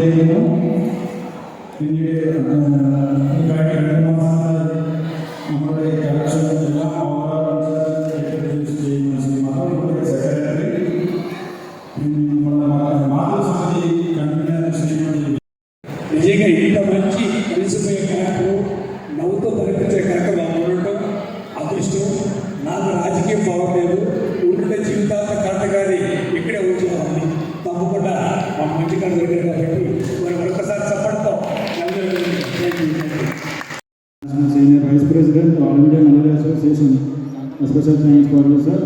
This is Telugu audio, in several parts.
தெரியும் என்னுடைய நம்மளுடைய கலெக்ஷன் எல்லாம் నిజంగా ఇంత మంచి కలిసిపోయే కరెక్టు నవ్వుతో పరిపించే కరెక్ట్ వాళ్ళు ఉండటం అదృష్టం. నాకు రాజకీయం బాగలేదు ఉంటుండే జీవితాంత కరెక్ట్ కానీ president all India Malayali association special thanks for you sir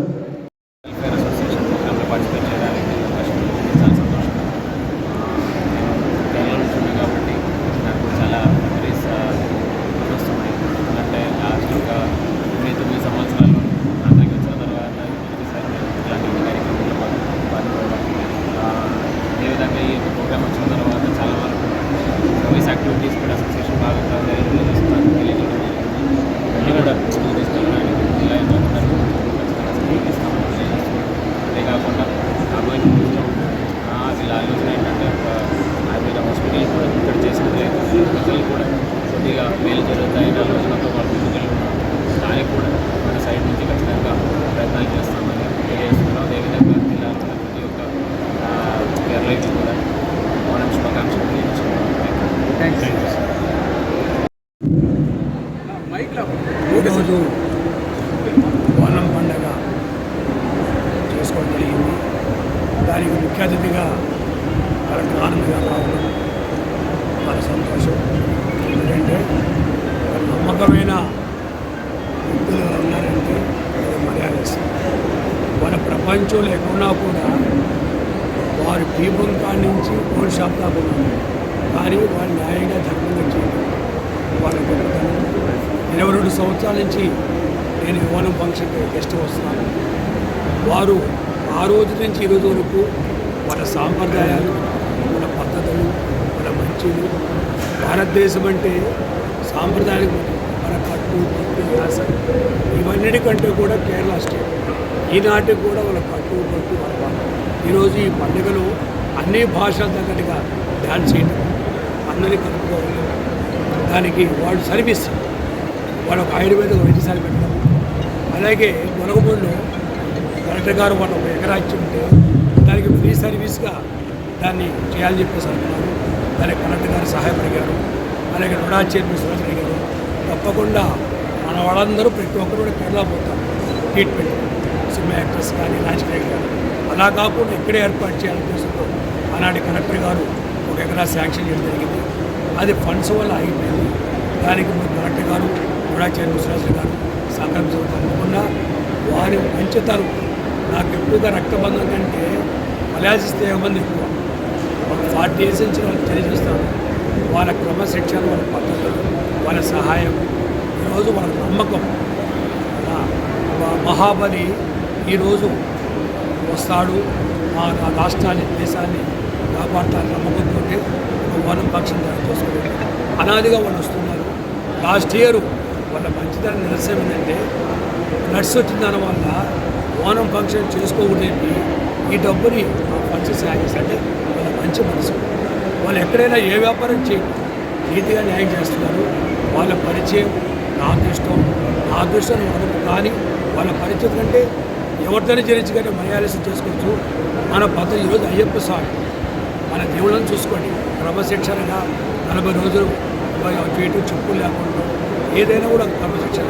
నుంచి ఖచ్చితంగా ప్రయత్నాలు చేస్తామని తెలియజేస్తున్నాం అదేవిధంగా ఉన్న ప్రతి ఒక్క కేరళకి కూడా మనం శుభాకాంక్షలు తెలియజేస్తున్నాం థ్యాంక్ యూ సార్ ఈరోజు ఓనం పండగ చేసుకోవడం జరిగింది. దానికి ముఖ్య అతిథిగా కలెక్టర్ ఆనంద్ గారు రావడం చాలా సంతోషం. ఎందుకంటే నమ్మకమైన కొంచెం లేకుండా లేకున్నా కూడా వారి పీపం కాడి నుంచి గోల్డ్ షాప్ దాకా కానీ వాళ్ళు న్యాయంగా ధర్మంగా చేయడం వాళ్ళ గొప్పతనం ఇరవై రెండు సంవత్సరాల నుంచి నేను యువనం ఫంక్షన్కి గెస్ట్ వస్తున్నాను. వారు ఆ రోజు నుంచి ఈ రోజు వరకు వాళ్ళ సాంప్రదాయాలు వాళ్ళ పద్ధతులు వాళ్ళ మంచిలు భారతదేశం అంటే సాంప్రదాయాలకు మన కట్టు యాస ఇవన్నిటికంటే కూడా కేరళ స్టేట్. ఈనాటికి కూడా వాళ్ళ కట్టు పట్టు వాళ్ళ ఈరోజు ఈ పండుగలు అన్ని భాషల తగ్గట్టుగా డ్యాన్స్ చేయడం అందరినీ కలుపుకోవడం దానికి వాళ్ళు సర్వీస్ వాళ్ళు ఒక ఆయుర్వేద వైద్యశాల పెట్టడం. అలాగే గొలగమూడిలో కలెక్టర్ గారు వాళ్ళు ఒక ఎకరాచి ఉంటే దానికి ఫ్రీ సర్వీస్గా దాన్ని చేయాలని చెప్పేసి అనుకున్నారు. దానికి కలెక్టర్ గారు సహాయపడిగారు. అలాగే రుడా చైర్మన్ సురేష్ గారు తప్పకుండా మన వాళ్ళందరూ ప్రతి ఒక్కరు కూడా కేరళ పోతారు. ట్రీట్మెంట్ సినిమా యాక్టర్స్ కానీ రాజకీయ కానీ. అలా కాకుండా ఇక్కడే ఏర్పాటు చేయాలని ఉద్దేశంతో ఆనాటి కలెక్టర్ గారు ఒక ఎకరా శాంక్షన్ చేయడం జరిగింది. అది ఫండ్స్ వల్ల ఆగిపోయింది దానికి ముందు కలెక్టర్ గారు కూడా చైర్మన్ గారు సహకరించడం తప్పకుండా వారి మంచితనం నాకు ఎక్కువగా రక్తబంధం కంటే మలయాసిస్తే ఏమంది ఎక్కువ. ఒక ఫార్టీ ఇయర్స్ నుంచి వాళ్ళు తెలియజేస్తాను వాళ్ళ క్రమశిక్షణ వాళ్ళ పద్ధతులు. వాళ్ళ సహాయం. ఈరోజు వాళ్ళ నమ్మకం. మహాబలి ఈరోజు వస్తాడు. మా రాష్ట్రాన్ని దేశాన్ని కాపాడతాను నమ్మకంతో ఒక వనం పక్షం చేసుకోవాలి. అనాదిగా వాళ్ళు వస్తున్నారు. లాస్ట్ ఇయర్ వాళ్ళ మంచిదని నిరసన ఏంటంటే నడ్స్ వచ్చిన దాని వల్ల ఓనం ఫంక్షన్ చేసుకోకూడదు ఈ డబ్బుని మంచి ఫంక్షన్ అంటే వాళ్ళ మంచి మనసు. వాళ్ళు ఎక్కడైనా ఏ వ్యాపారం చేయండి నీతిగా న్యాయం చేస్తున్నారు. వాళ్ళ పరిచయం నా అదృష్టం. నా అదృష్టం వరకు కానీ వాళ్ళ పరిచయం కంటే ఎవరితోనే జరించగానే మర్యాదలు చేసుకోవచ్చు. మన పద్ధతి ఈరోజు అయ్యప్ప స్వామి. మన దేవుళ్ళని చూసుకోండి. క్రమశిక్షణగా నలభై రోజులు చేయటం ఇటు చెప్పులు లేకుండా ఏదైనా కూడా క్రమశిక్షణ.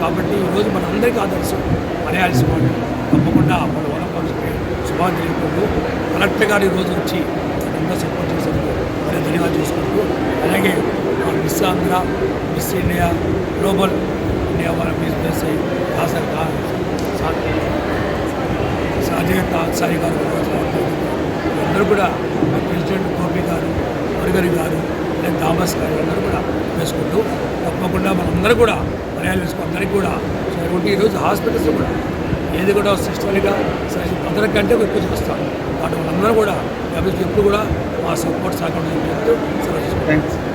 కాబట్టి ఈరోజు మనందరికీ ఆదర్శం. మలయాళీ వాళ్ళు తప్పకుండా మన వనపంచుకి శుభాన్ని తెలుపుకుంటూ కలెక్టర్ గారు ఈరోజు వచ్చి అంతా సపోర్ట్ చేసేందుకు మరి ధన్యవాదాలు చేసుకుంటూ అలాగే miss Andhra miss India global India వాళ్ళ బిజినెస్ దాసర్ సాధ్యత సాయి గారు అందరూ కూడా మా ప్రెసిడెంట్ గోపి గారు మురుగరి గారు లేదా దామస్ గారు అందరూ కూడా వేసుకుంటూ తప్పకుండా మనందరూ కూడా మర్యాద వేసుకుని అందరికీ కూడా ఈ ఈరోజు హాస్పిటల్స్ కూడా ఏది కూడా సిస్టర్గా అందరి కంటే ఎక్కువ చూస్తాం వాటి వాళ్ళందరూ కూడా ఎప్పుడు కూడా మా సపోర్ట్ సహకారం చెప్తూ సెలవు తీసుకుంటాం.